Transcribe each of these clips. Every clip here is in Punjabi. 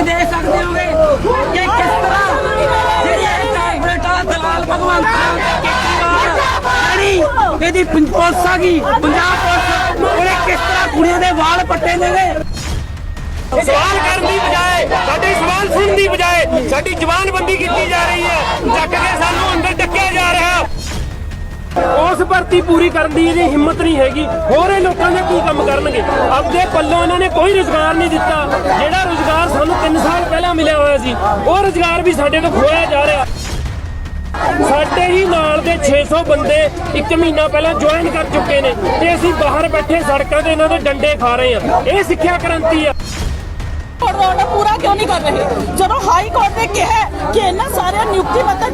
ਤੁਸੀਂ ਦੇਖ ਸਕਦੇ ਹੋਗੇ। ਕਿ ਕਿਸ ਤਰ੍ਹਾਂ? ਜਿਹੜੀ ਕਾਰਪੋਰੇਟਾਂ ਦਲਾਲ ਭਗਵੰਤ ਮਾਨ ਤੇ ਕੇਜਰੀਵਾਲ ਜਿਹੜੀ ਇਹਦੀ ਪੁਲਿਸ ਆ ਗਈ, ਪੰਜਾਬ ਪੁਲਿਸ ਉਹਨੇ ਕਿਸ ਤਰ੍ਹਾਂ ਕੁੜੀਆਂ ਦੇ ਵਾਲ ਪੱਟੇ ਨੇਗੇ ਸਵਾਲ ਕਰਨ ਦੀ ਬਜਾਏ, ਸਾਡੇ ਸਵਾਲ ਸੁਣਨ ਦੀ ਬਜਾਏ ਸਾਡੀ ਜ਼ਬਾਨਬੰਦੀ ਕੀਤੀ ਜਾ ਰਹੀ ਹੈ। ਚੱਕ ਕੇ ਸਾਨੂੰ ਉਸ ਭਰਤੀ ਪੂਰੀ ਕਰਨ ਦੀ ਇਹਦੀ ਹਿੰਮਤ ਨਹੀਂ ਹੈਗੀ। ਹੋਰ ਇਹ ਲੋਕਾਂ ਦੇ ਕੀ ਕੰਮ ਕਰਨਗੇ? ਆਪਦੇ ਪੱਲੋਂ ਇਹਨਾਂ ਨੇ ਕੋਈ ਰੁਜ਼ਗਾਰ ਨਹੀਂ ਦਿੱਤਾ। ਜਿਹੜਾ ਰੁਜ਼ਗਾਰ ਸਾਨੂੰ 3 ਸਾਲ ਪਹਿਲਾਂ ਮਿਲਿਆ ਹੋਇਆ ਸੀ, ਉਹ ਰੁਜ਼ਗਾਰ ਵੀ ਸਾਡੇ ਤੋਂ ਖੋਇਆ ਜਾ ਰਿਹਾ। ਸਾਡੇ ਹੀ ਨਾਲ ਦੇ 600 ਬੰਦੇ ਇੱਕ ਮਹੀਨਾ ਪਹਿਲਾਂ ਜੁਆਇਨ ਕਰ ਚੁੱਕੇ ਨੇ ਤੇ ਅਸੀਂ ਬਾਹਰ ਬੈਠੇ ਸੜਕਾਂ ਤੇ ਇਹਨਾਂ ਦੇ ਡੰਡੇ ਖਾ ਰਹੇ ਆ ਇਹ ਸਿੱਖਿਆ ਕ੍ਰਾਂਤੀ ਆ। ਕੋਰਟ ਪੂਰਾ ਕਿਉਂ ਨਹੀਂ ਕਰ ਰਹੇ? ਜਦੋਂ ਹਾਈ ਕੋਰਟ ਨੇ ਕਿਹਾ ਕਿ ਇਹਨਾਂ ਸਾਰਿਆਂ ਨਿਯੁਕਤੀ ਪੱਤਰ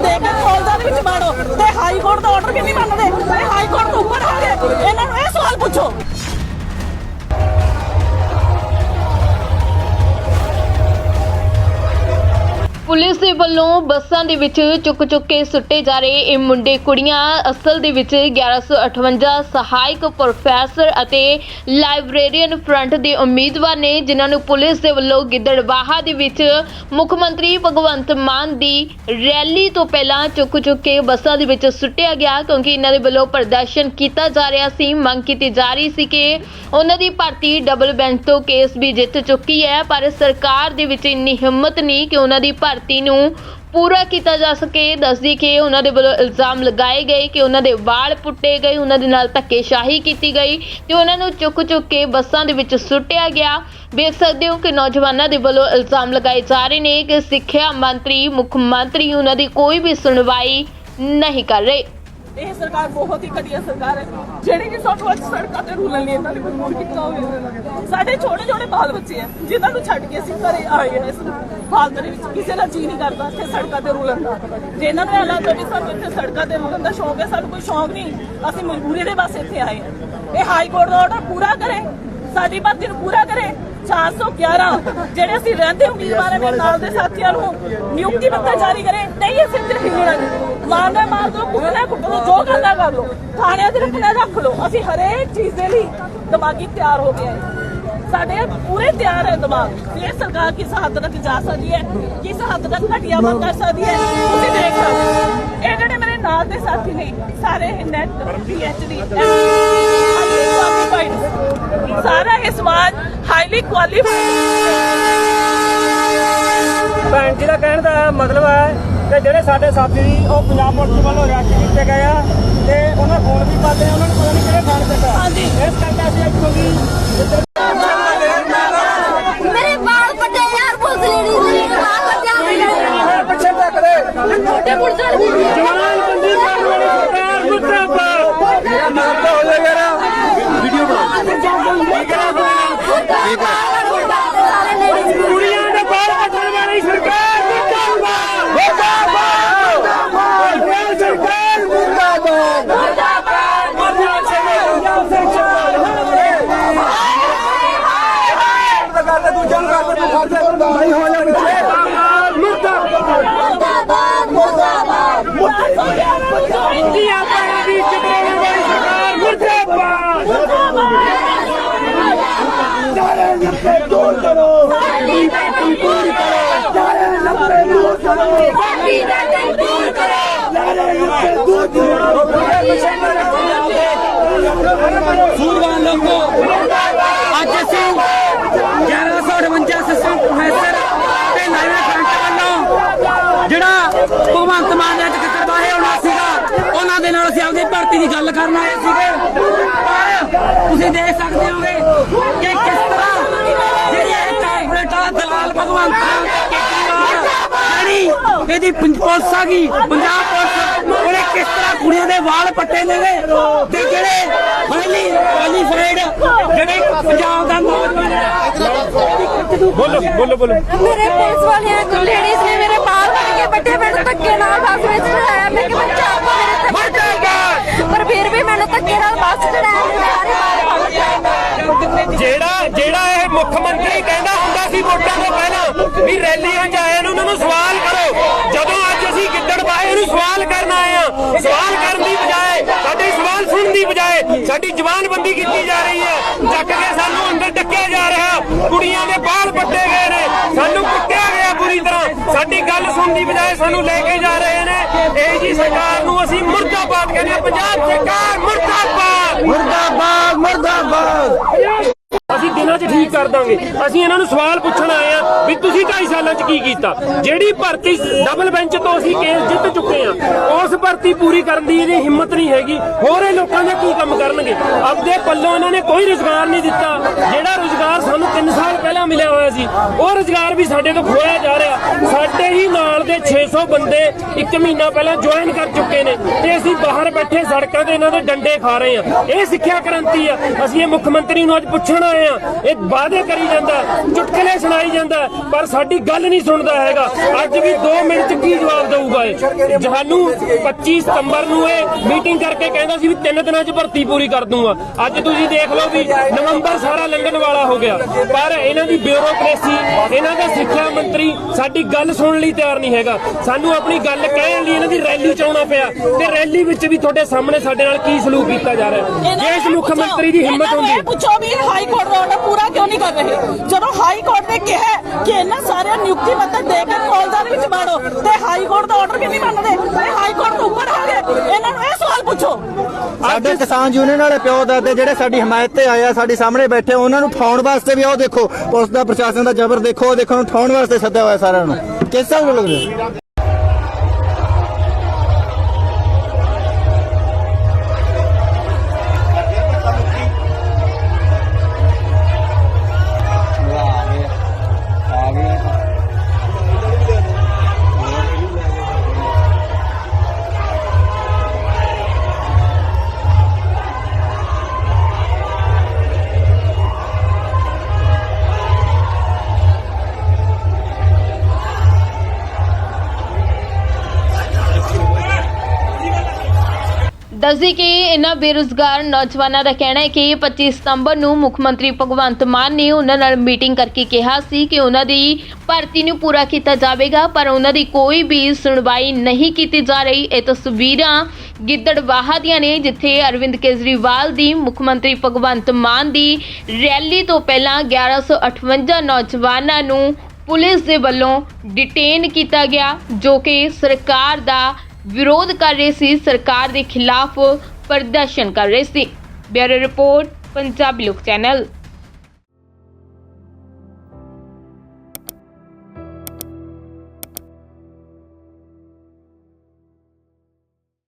ਦੇ ਕੇ ਤੇ ਹਾਈ ਕੋਰਟ ਦਾ ਆਰਡਰ ਕਿਉਂ ਨਹੀਂ ਮੰਨਦੇ ਇਹ ਹਾਈ ਕੋਰਟ ਤੋਂ ਉੱਪਰ ਆ ਗਏ ਇਹਨਾਂ ਨੂੰ ਇਹ ਸਵਾਲ ਪੁੱਛੋ। ਪੁਲਿਸ ਦੇ ਵੱਲੋਂ ਬੱਸਾਂ ਦੇ ਵਿੱਚ ਚੁੱਕ ਚੁੱਕ ਕੇ ਸੁੱਟੇ ਜਾ ਰਹੇ ਇਹ ਮੁੰਡੇ ਕੁੜੀਆਂ ਅਸਲ ਦੇ ਵਿੱਚ 1158 ਸਹਾਇਕ ਪ੍ਰੋਫੈਸਰ ਅਤੇ ਲਾਇਬ੍ਰੇਰੀਅਨ ਫਰੰਟ ਦੇ ਉਮੀਦਵਾਰ ਨੇ, ਜਿਨ੍ਹਾਂ ਨੂੰ ਪੁਲਿਸ ਦੇ ਵੱਲੋਂ ਗਿੱਦੜਬਾਹਾ ਦੇ ਵਿੱਚ ਮੁੱਖ ਮੰਤਰੀ ਭਗਵੰਤ ਮਾਨ ਦੀ ਰੈਲੀ ਤੋਂ ਪਹਿਲਾਂ ਚੁੱਕ ਚੁੱਕ ਕੇ ਬੱਸਾਂ ਦੇ ਵਿੱਚ ਸੁੱਟਿਆ ਗਿਆ ਕਿਉਂਕਿ ਇਹਨਾਂ ਦੇ ਵੱਲੋਂ ਪ੍ਰਦਰਸ਼ਨ ਕੀਤਾ ਜਾ ਰਿਹਾ ਸੀ। ਮੰਗ ਕੀਤੀ ਜਾ ਰਹੀ ਸੀ ਕਿ ਉਹਨਾਂ ਦੀ ਭਰਤੀ ਡਬਲ ਬੈਂਚ ਤੋਂ ਕੇਸ ਵੀ ਜਿੱਤ ਚੁੱਕੀ ਹੈ, ਪਰ ਸਰਕਾਰ ਦੇ ਵਿੱਚ ਇੰਨੀ ਹਿੰਮਤ ਨਹੀਂ ਕਿ ਉਹਨਾਂ ਦੀ ਭਰਤੀ ਨੂੰ ਪੂਰਾ ਕੀਤਾ ਜਾ ਸਕੇ। ਦੱਸਦੀ ਕਿ ਉਹਨਾਂ ਦੇ ਵੱਲੋਂ ਇਲਜ਼ਾਮ ਲਗਾਏ ਗਏ ਕਿ ਉਹਨਾਂ ਦੇ ਵਾਲ ਪੁੱਟੇ ਗਏ, ਉਹਨਾਂ ਦੇ ਨਾਲ ਧੱਕੇਸ਼ਾਹੀ ਕੀਤੀ ਗਈ ਤੇ ਉਹਨਾਂ ਨੂੰ ਚੁੱਕ ਚੁੱਕ ਕੇ ਬੱਸਾਂ ਦੇ ਵਿੱਚ ਸੁੱਟਿਆ ਗਿਆ। ਵੇਖ ਸਕਦੇ ਹੋ ਕਿ ਨੌਜਵਾਨਾਂ ਦੇ ਵੱਲੋਂ ਇਲਜ਼ਾਮ ਲਗਾਏ ਜਾ ਰਹੇ ਨੇ ਕਿ ਸਿੱਖਿਆ ਮੰਤਰੀ, ਮੁੱਖ ਮੰਤਰੀ ਉਹਨਾਂ ਦੀ ਕੋਈ ਵੀ ਸੁਣਵਾਈ ਨਹੀਂ ਕਰ ਰਹੇ। ਇਹ ਸਰਕਾਰ ਬਹੁਤ ਹੀ ਘਟੀਆ ਸਰਕਾਰ ਹੈ। ਜਿਹੜੀ ਕਿ ਸਾਨੂੰ ਅੱਜ ਸੜਕਾਂ ਤੇ ਰੁਲਣ ਲਈ ਇਹਨਾਂ ਨੇ ਮਜਬੂਰ ਕੀਤਾ ਹੋਇਆ ਸਾਡੇ ਛੋਟੇ ਛੋਟੇ ਬਾਲ ਬੱਚੇ ਆ, ਜਿਨ੍ਹਾਂ ਨੂੰ ਛੱਡ ਕੇ ਅਸੀਂ ਘਰੇ ਆਏ ਹਾਂ ਇਸ ਹਾਲਤ ਦੇ ਵਿੱਚ, ਕਿਸੇ ਦਾ ਜੀ ਨਹੀਂ ਕਰਦਾ ਇੱਥੇ ਸੜਕਾਂ ਤੇ ਰੂਲਣ ਦਾ। ਜੇ ਇਹਨਾਂ ਨੂੰ ਹਾਲਾਤ ਵੀ ਸਾਨੂੰ ਇੱਥੇ ਸੜਕਾਂ ਤੇ ਰੂਲਣ ਦਾ ਸ਼ੌਂਕ ਹੈ, ਸਾਨੂੰ ਕੋਈ ਸ਼ੌਂਕ ਨਹੀਂ, ਅਸੀਂ ਮਜਬੂਰੀ ਦੇ ਬਸ ਇੱਥੇ ਆਏ ਹਾਂ। ਇਹ ਹਾਈ ਕੋਰਟ ਦਾ ਆਰਡਰ ਪੂਰਾ ਕਰੇ, ਸਾਡੀ ਭਰਤੀ ਨੂੰ ਪੂਰਾ ਕਰੇ 411 ਜਿਹੜੇ ਅਸੀਂ ਰਹਿੰਦੇ ਉਮੀਦਵਾਰਾਂ ਦੇ ਨਾਲ ਦੇ ਸਾਥੀਆਂ ਨੂੰ ਨਿਯੁਕਤੀ ਪੱਤਰ ਜਾਰੀ ਕਰੇ, ਨਹੀਂ ਅਸੀਂ ਇੱਥੇ ਹਿੱਲਣਾ ਮਾਰਨਾ ਮਾਰ ਦੋ ਕੁੱਟਣਾ ਕੁੱਟ ਜੋ ਕਰਨਾ ਕਰ ਲੋ ਥਾਣਿਆਂ ਦੇ ਰੱਖਣਾ ਰੱਖ ਲੋ ਅਸੀਂ ਹਰੇਕ ਚੀਜ਼ ਦੇ ਲਈ ਦਿਮਾਗੀ ਤਿਆਰ ਹੋ ਗਏ ਸਾਡੇ ਪੂਰੇ ਤਿਆਰ ਹੈ ਦਿਮਾਗ। ਇਹ ਸਰਕਾਰ ਕਿਸ ਹੱਦ ਤੱਕ ਜਾ ਸਕਦੀ ਹੈ ਕਿਸ ਹੱਦ ਤੱਕ ਘਟੀਆ ਮੰਗ ਕਰ ਸਕਦੀ ਹੈ ਤੁਸੀਂ ਦੇਖ ਸਕਦੇ। ਇਹ ਜਿਹੜੇ ਮੇਰੇ ਨਾਲ ਦੇ ਸਾਥੀ ਨੇ ਸਾਰੇ ਨੈਟ ਪੀਐਚਡੀ ਸਾਰਾ ਇਹ ਸਮਾਜ ਹਾਈਲੀ ਕੁਆਲੀਫਾਈਡ ਭੈਣ ਜੀ ਦਾ ਕਹਿਣ ਦਾ ਮਤਲਬ ਹੈ ਕਿ ਜਿਹੜੇ ਸਾਡੇ ਸਾਥੀ ਸੀ ਉਹ ਪੰਜਾਬ ਪੁਲਿਸ ਵੱਲੋਂ ਅਰੈਸਟ ਕੀਤੇ ਗਏ ਆ ਤੇ ਉਹਨਾਂ ਫੋਨ ਵੀ ਕਰਦੇ ਆ, ਉਹਨਾਂ ਨੂੰ ਪਤਾ ਨਹੀਂ ਕਿਹੜੇ ਥਾਣੇ ਤੇ ਆ ਹਾਂਜੀ। ਇਸ ਕਰਕੇ ਅਸੀਂ ਇੱਥੋਂ ਦੀ ਮੇਰੇ ਬਾਲ ਪੱਟੇ ਯਾਰ ਪੁਲਿਸ ਲੈਣੀ ਸੀ ਬਾਲ ਪੱਟਿਆ ਪਿੱਛੇ ਤੱਕ ਦੇ ਛੋਟੇ ਪੁਲਿਸ ਦੀ ਜਵਾਨ ਬੰਦੀ ਕਰਨ ਵਾਲੀ ਸਰਕਾਰ ਮੁਰਦਾਬਾਦ ਹੋ ਜਾ ਯਾਰ ਵੀਡੀਓ ਬਣਾ ਸਾਰੇ ਲੇਡੀਜ਼ ਕੁੜੀਆਂ ਦੇ ਬਾਲ ਕੱਟਣ ਵਾਲੀ ਸਰਕਾਰ ਮੁਰਦਾਬਾਦ ਮੁਰਦਾਬਾਦ ਮੁਰਦਾਬਾਦ ਸਰਕਾਰ ਮੁਰਦਾਬਾਦ ਮੁਰਦਾਬਾਦ ਮੁਰਦਾਬਾਦ ਇੰਡੀਆ ਪਾਣੀ ਦੀ ਚੁਕਾਉਣ ਵਾਲੀ ਸਰਕਾਰ ਮੁਰਦਾਬਾਦ ਸਾਡੀ ਬੇਟੀ ਦੂਰ ਕਰੋ ਸੂਰਵਾਨ ਲੋਕੋ ਅੱਜ ਅਸੀਂ 1158 ਅਸਿਸਟੈਂਟ ਪ੍ਰੋਫੈਸਰ ਤੇ ਲਾਇਨਾ ਫਰੰਟ ਵੱਲੋਂ ਜਿਹੜਾ ਭਗਵੰਤ ਮਾਨ ਨੇ ਟਿਕਟ ਬਾਹੇ ਹੋਣਾ ਸੀਗਾ। ਉਹਨਾਂ ਦੇ ਨਾਲ ਅਸੀਂ ਆਪਦੀ ਭਰਤੀ ਦੀ ਗੱਲ ਕਰਨ ਆਏ ਸੀਗੇ। ਤੁਸੀਂ ਦੇਖ ਸਕਦੇ ਹੋਗੇ ਕਿ ਕਿਸ ਤਰ੍ਹਾਂ ਜਿਹੜੀ ਇਹ ਕਾਰਪੋਰੇਟਾਂ ਦਲਾਲ ਭਗਵੰਤ ਮਾਨ ਤੇ ਕੇਜਰੀਵਾਲ ਇਹਦੀ ਪੰਜ- ਪੁਲਿਸ ਆ ਗਈ? ਪੰਜਾਬ ਪੁਲਿਸ। ਉਹਨੇ ਕਿਸ ਤਰ੍ਹਾਂ ਕੁੜੀਆਂ ਦੇ ਵਾਲ ਪੱਟੇ ਨੇਗੇ? ਤੇ ਜਿਹੜੇ ਹਾਈਲੀ ਕੁਆਲੀਫਾਈਡ ਜਿਹੜੇ ਪੰਜਾਬ ਦਾ ਨੌਜਵਾਨ ਬੋਲੋ ਬੋਲੋ ਬੋਲੋ। ਮੇਰੇ ਪੁਲਿਸ ਵਾਲਿਆਂ ਕੋ ਲੇਡੀਜ਼ ਨੇ ਮੇਰੇ ਬਾਲ ਫੜ ਕੇ ਬੱਟੇ ਮੈਨੂੰ ਧੱਕੇ ਨਾਲ ਬੱਸ ਵਿੱਚ ਚੜਾਇਆ। ਮੈਂ ਕਿ ਬੱਚਾ ਮੇਰੇ ਧੱਕੇ ਪਰ ਫਿਰ ਵੀ ਮੈਨੂੰ ਧੱਕੇ ਨਾਲ ਬੱਸ ਚੜਾਇਆ ਮੇਰੇ ਸਾਰੇ ਬਾਲ ਫੜ ਕੇ ਜਿਹੜਾ ਜਿਹੜਾ ਇਹ ਮੁੱਖ ਮੰਤਰੀ ਕਹਿੰਦਾ ਹੁੰਦਾ ਸੀ ਵੋਟਾਂ ਤੋਂ ਪਹਿਲਾਂ ਵੀ ਰੈਲੀਆਂ 'ਚ ਆਏ ਨੂੰ ਉਹਨਾਂ ਨੂੰ ਸਵਾਲ ਕਰੋ ਜਦੋਂ ਅੱਜ ਅਸੀਂ ਗਿੱਦੜ ਬਾਏ ਨੂੰ ਸਵਾਲ ਕਰਨ ਆਏ ਆ ਸਵਾਲ ਕਰਨ ਦੀ ਬਜਾਏ ਸਾਡੇ ਸਵਾਲ ਸੁਣਨ ਦੀ ਬਜਾਏ ਸਾਡੀ ਜ਼ਬਾਨਬੰਦੀ ਕੀਤੀ ਜਾ ਰਹੀ ਹੈ। ਚੱਕ ਕੇ ਸਾਨੂੰ ਅੰਦਰ ਡੱਕਿਆ ਜਾ ਰਿਹਾ। ਕੁੜੀਆਂ ਦੇ ਬਾਲ ਪੱਟੇ ਗਏ ਨੇ। ਸਾਨੂੰ ਕੁੱਟਿਆ ਗਿਆ ਬੁਰੀ ਤਰ੍ਹਾਂ। ਸਾਡੀ ਗੱਲ ਸੁਣਨ ਦੀ ਬਜਾਏ ਸਾਨੂੰ ਲੈ ਕੇ ਜਾ ਰਹੇ ਨੇ। ਇਹ ਜੀ ਸਰਕਾਰ ਨੂੰ ਅਸੀਂ ਮੁਰਦਾਬਾਦ ਕਹਿੰਦੇ ਹਾਂ। ਪੰਜਾਬ ਸਰਕਾਰ ਮੁਰਦਾਬਾਦ। ਮੁਰਦਾਬਾਦ ਮੁਰਦਾਬਾਦ। ਅਸੀਂ ਦਿਨਾਂ 'ਚ ਠੀਕ ਕਰ ਦਾਂਗੇ। ਅਸੀਂ ਇਹਨਾਂ ਨੂੰ ਸਵਾਲ ਪੁੱਛਣ ਆਏ ਵੀ ਤੁਸੀਂ 2.5 ਸਾਲਾਂ 'ਚ ਕੀ ਕੀਤਾ? ਜਿਹੜੀ ਭਰਤੀ ਡਬਲ ਬੈਂਚ ਤੋਂ ਅਸੀਂ ਕੇਸ ਜਿੱਤ ਚੁੱਕੇ ਆ ਉਸ ਭਰਤੀ ਪੂਰੀ ਕਰਨ ਦੀ ਇਹਦੀ ਹਿੰਮਤ ਨਹੀਂ ਹੈਗੀ। ਹੋਰ ਇਹ ਲੋਕਾਂ ਦੇ ਕੀ ਕੰਮ ਕਰਨਗੇ? ਆਪਦੇ ਪੱਲੋਂ ਇਹਨਾਂ ਨੇ ਕੋਈ ਰੁਜ਼ਗਾਰ ਨਹੀਂ ਦਿੱਤਾ। ਜਿਹੜਾ ਰੁਜ਼ਗਾਰ ਸਾਨੂੰ 3 ਸਾਲ ਪਹਿਲਾਂ ਮਿਲਿਆ ਹੋਇਆ ਸੀ, ਉਹ ਰੁਜ਼ਗਾਰ ਵੀ ਸਾਡੇ ਤੋਂ ਖੋਇਆ ਜਾ ਰਿਹਾ। ਸਾਡੇ ਹੀ ਨਾਲ ਦੇ 600 ਬੰਦੇ ਇੱਕ ਮਹੀਨਾ ਪਹਿਲਾਂ ਜੁਆਇਨ ਕਰ ਚੁੱਕੇ ਨੇ ਤੇ ਅਸੀਂ ਬਾਹਰ ਬੈਠੇ ਸੜਕਾਂ ਤੇ ਇਹਨਾਂ ਦੇ ਡੰਡੇ ਖਾ ਰਹੇ ਆ ਇਹ ਸਿੱਖਿਆ ਕ੍ਰਾਂਤੀ ਆ। ਅਸੀਂ ਇਹ ਮੁੱਖ ਮੰਤਰੀ ਨੂੰ ਅੱਜ ਪੁੱਛਣ ਆਏ ਆ ਇਹ ਵਾਅਦੇ ਕਰੀ ਜਾਂਦਾ, ਚੁਟਕਲੇ ਸੁਣਾਈ ਜਾਂਦਾ। ਪਰ ਸਾਡੀ ਗੱਲ ਨਹੀਂ ਸੁਣਦਾ ਹੈਗਾ। ਅੱਜ ਵੀ 2 ਮਿੰਟ ਚ ਕੀ ਜਵਾਬ ਦਊਗਾ ਇਹ? ਸਾਨੂੰ 25 ਸਤੰਬਰ ਨੂੰ ਇਹ ਮੀਟਿੰਗ ਕਰਕੇ ਕਹਿੰਦਾ ਸੀ ਵੀ ਤਿੰਨ ਦਿਨਾਂ ਚ ਭਰਤੀ ਪੂਰੀ ਕਰ ਦੂੰਗਾ। ਅੱਜ ਤੁਸੀਂ ਦੇਖ ਲਓ ਵੀ ਨਵੰਬਰ ਸਾਰਾ ਲੰਘਣ ਵਾਲਾ ਹੋ ਗਿਆ। ਪਰ ਇਹਨਾਂ ਦੀ ਬਿਊਰੋਕ੍ਰੇਸੀ ਇਹਨਾਂ ਦਾ ਸਿੱਖਿਆ ਮੰਤਰੀ ਸਾਡੀ ਗੱਲ ਸੁਣਨ ਲਈ ਤਿਆਰ ਨਹੀਂ ਹੈਗਾ। ਸਾਨੂੰ ਆਪਣੀ ਗੱਲ ਕਹਿਣ ਲਈ ਇਹਨਾਂ ਦੀ ਰੈਲੀ ਚ ਆਉਣਾ ਪਿਆ। ਤੇ ਰੈਲੀ ਵਿੱਚ ਵੀ ਤੁਹਾਡੇ ਸਾਹਮਣੇ ਸਾਡੇ ਨਾਲ ਕੀ ਸਲੂਕ ਕੀਤਾ ਜਾ ਰਿਹਾ ਜੇ ਇਸ ਮੁੱਖ ਮੰਤਰੀ ਦੀ ਹਿੰਮਤ ਹੁੰਦੀ ਪੁੱਛੋ ਵੀ ਹਾਈ ਕੋਰਟ ਦਾ ਆਰਡਰ ਪੂਰਾ ਕਿਉਂ ਨਹੀਂ ਕਰ ਰਹੇ? ਜਦੋਂ ਹਾਈ ਕੋਰਟ ਨੇ ਕਿਹਾ ਕਿ ਇਹਨਾਂ ਸਾਰਿਆਂ ਨਿਯੁਕਤੀ ਪੱਤਰ ਦੇ ਕੇ ਕਾਲਜਾਂ ਦੇ ਵਿੱਚ ਬਾੜੋ ਤੇ ਹਾਈ ਕੋਰਟ ਦਾ ਆਰਡਰ ਨਹੀਂ ਮੰਨਦੇ। ਇਹ ਹਾਈ ਕੋਰਟ ਤੋਂ ਉੱਪਰ ਆ ਗਏ ਇਹਨਾਂ ਨੂੰ ਇਹ ਸਵਾਲ ਪੁੱਛੋ। ਸਾਡੇ ਕਿਸਾਨ ਯੂਨੀਅਨ ਵਾਲੇ ਪਿਓ ਦਾਦੇ ਜਿਹੜੇ ਸਾਡੀ ਹਮਾਇਤ ਤੇ ਆਏ ਆ ਸਾਡੇ ਸਾਹਮਣੇ ਬੈਠੇ ਉਹਨਾਂ ਨੂੰ ਠਾਉਣ ਵਾਸਤੇ ਵੀ ਆਓ ਦੇਖੋ। ਪੁਲਿਸ ਦਾ ਪ੍ਰਸ਼ਾਸਨ ਦਾ ਜ਼ਬਰ ਦੇਖੋ ਦੇਖੋ ਠਾਉਣ ਵਾਸਤੇ ਸੱਦਿਆ ਹੋਇਆ ਸਾਰਿਆਂ ਨੂੰ। ਕਿਸ ਨਾਲ ਲੱਗਦਾ ਦੱਸਦੀ ਕਿ ਇਹਨਾਂ ਬੇਰੁਜ਼ਗਾਰ ਨੌਜਵਾਨਾਂ ਦਾ ਕਹਿਣਾ ਹੈ ਕਿ 25 ਸਤੰਬਰ ਨੂੰ ਮੁੱਖ ਮੰਤਰੀ ਭਗਵੰਤ ਮਾਨ ਨੇ ਉਹਨਾਂ ਨਾਲ ਮੀਟਿੰਗ ਕਰਕੇ ਕਿਹਾ ਸੀ ਕਿ ਉਹਨਾਂ ਦੀ ਭਰਤੀ ਨੂੰ ਪੂਰਾ ਕੀਤਾ ਜਾਵੇਗਾ, ਪਰ ਉਹਨਾਂ ਦੀ ਕੋਈ ਵੀ ਸੁਣਵਾਈ ਨਹੀਂ ਕੀਤੀ ਜਾ ਰਹੀ। ਇਹ ਤਸਵੀਰਾਂ ਗਿੱਦੜਵਾਹਾ ਦੀਆਂ ਨੇ, ਜਿੱਥੇ ਅਰਵਿੰਦ ਕੇਜਰੀਵਾਲ ਦੀ ਮੁੱਖ ਮੰਤਰੀ ਭਗਵੰਤ ਮਾਨ ਦੀ ਰੈਲੀ ਤੋਂ ਪਹਿਲਾਂ 1158 ਨੌਜਵਾਨਾਂ ਨੂੰ ਪੁਲਿਸ ਦੇ ਵੱਲੋਂ ਡਿਟੇਨ ਕੀਤਾ ਗਿਆ, ਜੋ ਕਿ ਸਰਕਾਰ ਦਾ ਵਿਰੋਧ ਕਰ ਰਹੇ ਸੀ, ਸਰਕਾਰ ਦੇ ਖਿਲਾਫ ਪ੍ਰਦਰਸ਼ਨ ਕਰ ਰਹੇ ਸੀ। ਬਿਊਰੋ ਰਿਪੋਰਟ, ਪੰਜਾਬੀ ਲੋਕ ਚੈਨਲ।